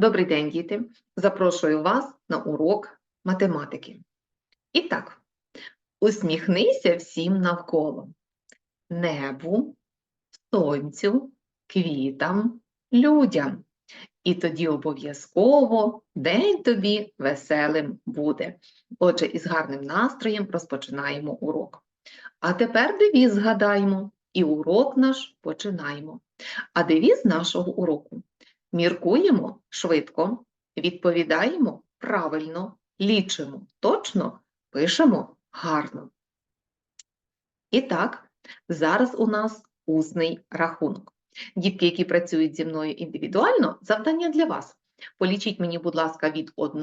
Добрий день, діти! Запрошую вас на урок математики. І так, усміхнися всім навколо. Небу, сонцю, квітам, людям. І тоді обов'язково день тобі веселим буде. Отже, із гарним настроєм розпочинаємо урок. А тепер девіз згадаємо, і урок наш починаємо. А девіз нашого уроку Міркуємо швидко, відповідаємо правильно, лічимо точно, пишемо гарно. І так, зараз у нас усний рахунок. Дітки, які працюють зі мною індивідуально, завдання для вас. Полічіть мені, будь ласка, від 1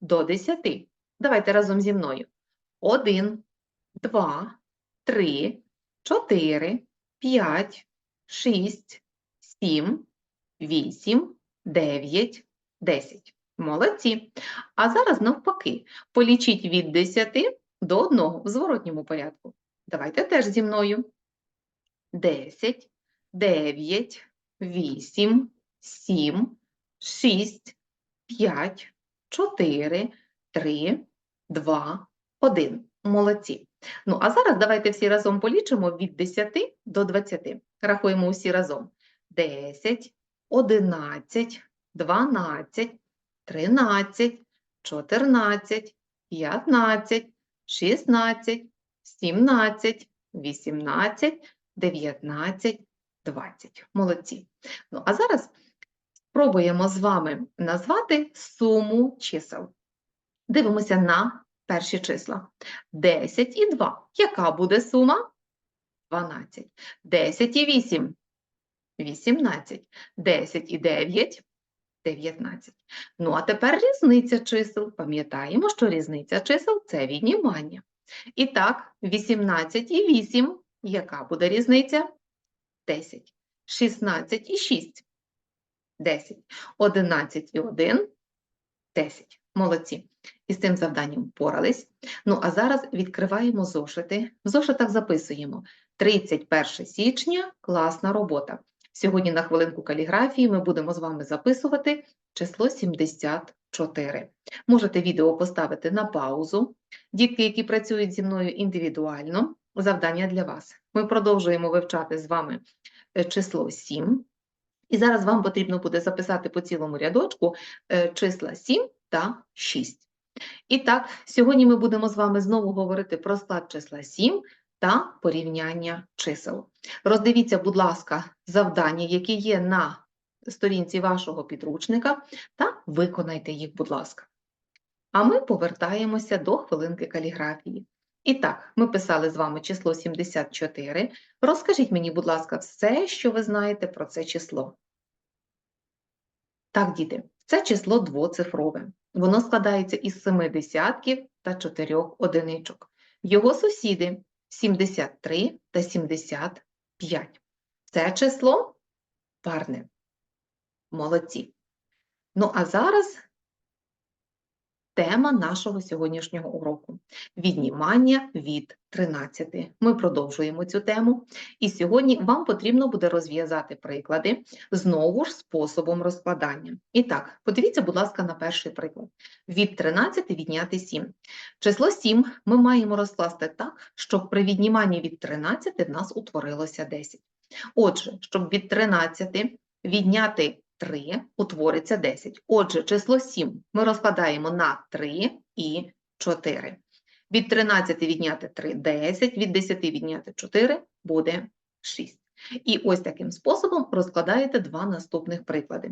до 10. Давайте разом зі мною. 1, 2, 3, 4, 5, 6, 7, 8, 9, 10. Молодці. А зараз навпаки, полічіть від 10 до 1 в зворотньому порядку. Давайте теж зі мною. 10, 9, 8, 7, 6, 5, 4, 3, 2, 1. Молодці. Ну, а зараз давайте всі разом полічимо від 10 до 20. Рахуємо усі разом. 10, 11, 12, 13, 14, 15, 16, 17, 18, 19, 20. Молодці. Ну, а зараз спробуємо з вами назвати суму чисел. Дивимося на перші числа. 10 і 2. Яка буде сума? 12. 10 і 8. 18, 10 і 9 – 19. Ну, а тепер різниця чисел. Пам'ятаємо, що різниця чисел – це віднімання. І так, 18 і 8 – яка буде різниця? 10. 16 і 6 – 10. 11 і 1 – 10. Молодці. І з цим завданням впорались. Ну, а зараз відкриваємо зошити. В зошитах записуємо 31 січня – класна робота. Сьогодні на хвилинку каліграфії ми будемо з вами записувати число 74. Можете відео поставити на паузу. Дітки, які працюють зі мною індивідуально, завдання для вас. Ми продовжуємо вивчати з вами е, число 7. І зараз вам потрібно буде записати по цілому рядочку е, числа 7 та 6. І так, сьогодні ми будемо з вами знову говорити про склад числа 7 та порівняння чисел. Роздивіться, будь ласка, завдання, які є на сторінці вашого підручника, та виконайте їх, будь ласка. А ми повертаємося до хвилинки каліграфії. І так, ми писали з вами число 74. Розкажіть мені, будь ласка, все, що ви знаєте про це число. Так, діти, це число двоцифрове. Воно складається із семи десятків та чотирьох одиничок. Його сусіди 73 та 75. Це число парне. Молодці. Ну, а зараз тема нашого сьогоднішнього уроку віднімання від 13. Ми продовжуємо цю тему. І сьогодні вам потрібно буде розв'язати приклади знову ж способом розкладання. І так, подивіться, будь ласка, на перший приклад. Від 13 відняти 7. Число 7 ми маємо розкласти так, щоб при відніманні від 13 в нас утворилося 10. Отже, щоб від 13 відняти 3, утвориться 10. Отже, число 7 ми розкладаємо на 3 і 4. Від 13 відняти 3 – 10, від 10 відняти 4 буде 6. І ось таким способом розкладаєте два наступних приклади.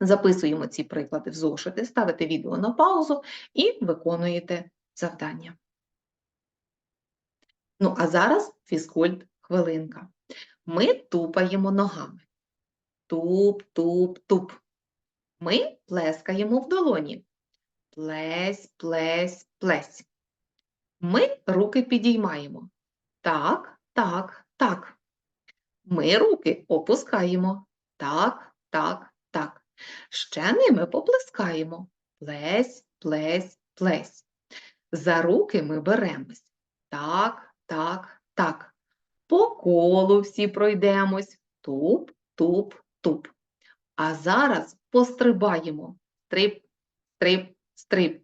Записуємо ці приклади в зошити, ставите відео на паузу і виконуєте завдання. Ну, а зараз фізкульт хвилинка. Ми тупаємо ногами. Туп, туп, туп. Ми плескаємо в долоні. Плесь, плесь, плесь. Ми руки підіймаємо. Так, так, так. Ми руки опускаємо. Так, так, так. Ще ними поплескаємо. Плесь, плесь, плесь. За руки ми беремось. Так, так, так. По колу всі пройдемось. Туп, туп, туп. А зараз пострибаємо. Стрип, стрип, стрип.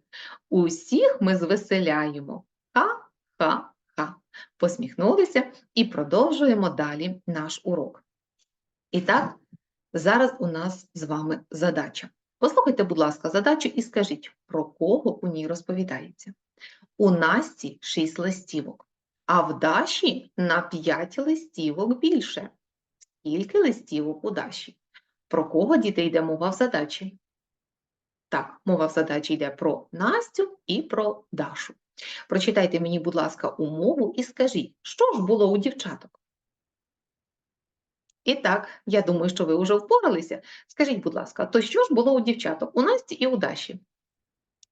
Усіх ми звеселяємо. Ха-ха-ха. Посміхнулися і продовжуємо далі наш урок. І так, зараз у нас з вами задача. Послухайте, будь ласка, задачу і скажіть, про кого у ній розповідається. У Насті 6 листівок, а в Даші на 5 листівок більше. Скільки листівок у Даші? Про кого діти йде мова в задачі? Так, мова в задачі йде про Настю і про Дашу. Прочитайте мені, будь ласка, умову і скажіть, що ж було у дівчаток? І так, я думаю, що ви вже впоралися. Скажіть, будь ласка, то що ж було у дівчаток, у Насті і у Даші?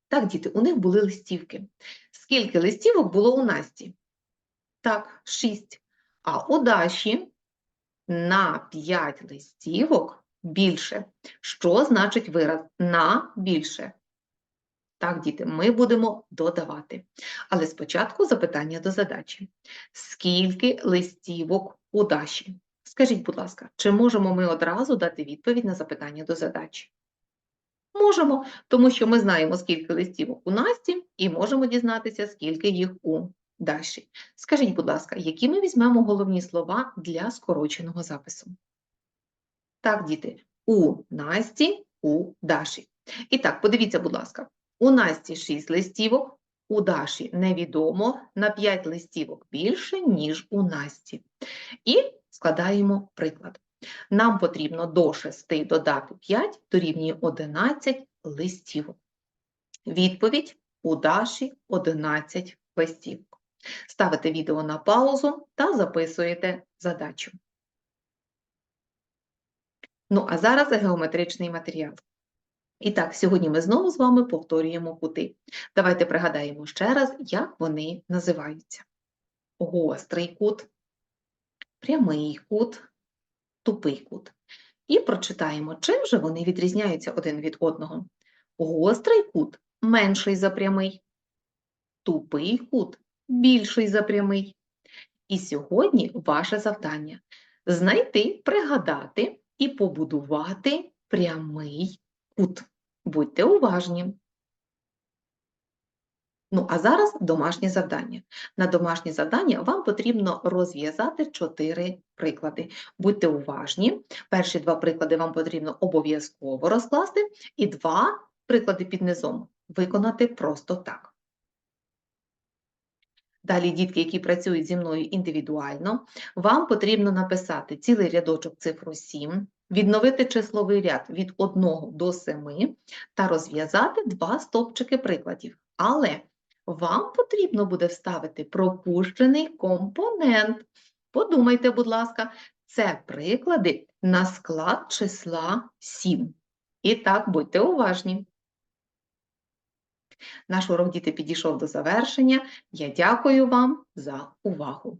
Так, діти, у них були листівки. Скільки листівок було у Насті? Так, 6. А у Даші на 5 листівок більше. Що значить вираз на більше? Так, діти, ми будемо додавати. Але спочатку запитання до задачі. Скільки листівок у Даші? Скажіть, будь ласка, чи можемо ми одразу дати відповідь на запитання до задачі? Можемо, тому що ми знаємо, скільки листівок у Насті, і можемо дізнатися, скільки їх у Даші. Скажіть, будь ласка, які ми візьмемо головні слова для скороченого запису? Так, діти, у Насті, у Даші. І так, подивіться, будь ласка, у Насті 6 листівок, у Даші невідомо на 5 листівок більше, ніж у Насті. І складаємо приклад. Нам потрібно до 6 додати 5 дорівнює 11 листівок. Відповідь у Даші 11 листівок. Ставите відео на паузу та записуєте задачу. Ну, а зараз геометричний матеріал. І так, сьогодні ми знову з вами повторюємо кути. Давайте пригадаємо ще раз, як вони називаються. Гострий кут, прямий кут, тупий кут. І прочитаємо, чим же вони відрізняються один від одного. Гострий кут менший за прямий, тупий кут більший за прямий. І сьогодні ваше завдання знайти, пригадати і побудувати прямий кут. Будьте уважні. Ну, а зараз домашнє завдання. На домашнє завдання вам потрібно розв'язати чотири приклади. Будьте уважні. Перші два приклади вам потрібно обов'язково розкласти, і два приклади під низом виконати просто так. Далі, дітки, які працюють зі мною індивідуально, вам потрібно написати цілий рядочок цифру 7, відновити числовий ряд від 1 до 7 та розв'язати два стовпчики прикладів. Але вам потрібно буде вставити пропущений компонент. Подумайте, будь ласка, це приклади на склад числа 7. І так, будьте уважні. Наш урок діти підійшов до завершення. Я дякую вам за увагу.